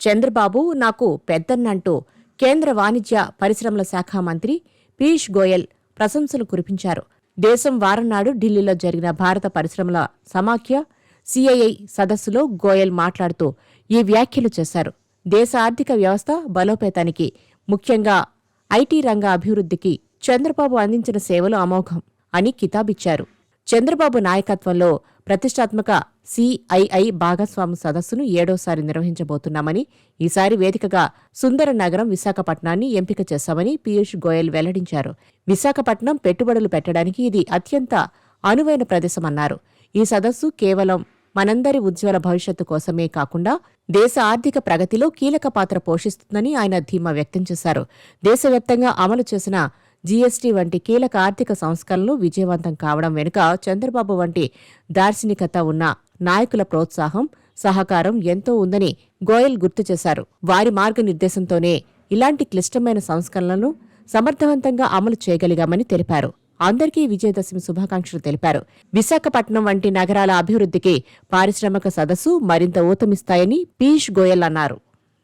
చంద్రబాబు నాకు పెద్దన్నంటూ కేంద్ర వాణిజ్య పరిశ్రమల శాఖ మంత్రి పీయూష్ గోయల్ ప్రశంసలు కురిపించారు. దేశం వారం నాడు ఢిల్లీలో జరిగిన భారత పరిశ్రమల సమాఖ్య సిఐఐ సదస్సులో గోయల్ మాట్లాడుతూ ఈ వ్యాఖ్యలు చేశారు. దేశ ఆర్థిక వ్యవస్థ బలోపేతానికి ముఖ్యంగా ఐటీ రంగ అభివృద్ధికి చంద్రబాబు అందించిన సేవలు అమోఘం అని కితాబిచ్చారు. చంద్రబాబు నాయకత్వంలో ప్రతిష్టాత్మక సిఐఐ భాగస్వామి సదస్సును ఏడోసారి నిర్వహించబోతున్నామని ఈసారి వేదికగా సుందర నగరం విశాఖపట్నాన్ని ఎంపిక చేశామని పీయూష్ గోయల్ వెల్లడించారు. విశాఖపట్నం పెట్టుబడులు పెట్టడానికి ఇది అత్యంత అనువైన ప్రదేశమన్నారు. ఈ సదస్సు కేవలం మనందరి ఉజ్వల భవిష్యత్తు కోసమే కాకుండా దేశ ఆర్థిక ప్రగతిలో కీలక పాత్ర పోషిస్తుందని ఆయన ధీమా వ్యక్తం చేశారు. దేశవ్యాప్తంగా అమలు చేసిన జీఎస్టీ వంటి కీలక ఆర్థిక సంస్కరణలు విజయవంతం కావడం వెనుక చంద్రబాబు వంటి దార్శనికత ఉన్న నాయకుల ప్రోత్సాహం సహకారం ఎంతో ఉందని గోయల్ గుర్తు చేశారు. వారి మార్గనిర్దేశంతోనే ఇలాంటి క్లిష్టమైన సంస్కరణలను సమర్థవంతంగా అమలు చేయగలిగామని తెలిపారు. అందరికీ విజయదశమి శుభాకాంక్షలు తెలిపారు. విశాఖపట్నం వంటి నగరాల అభివృద్ధికి పారిశ్రామిక సదస్సు మరింత ఊతమిస్తాయని పీయూష్ గోయల్ అన్నారు.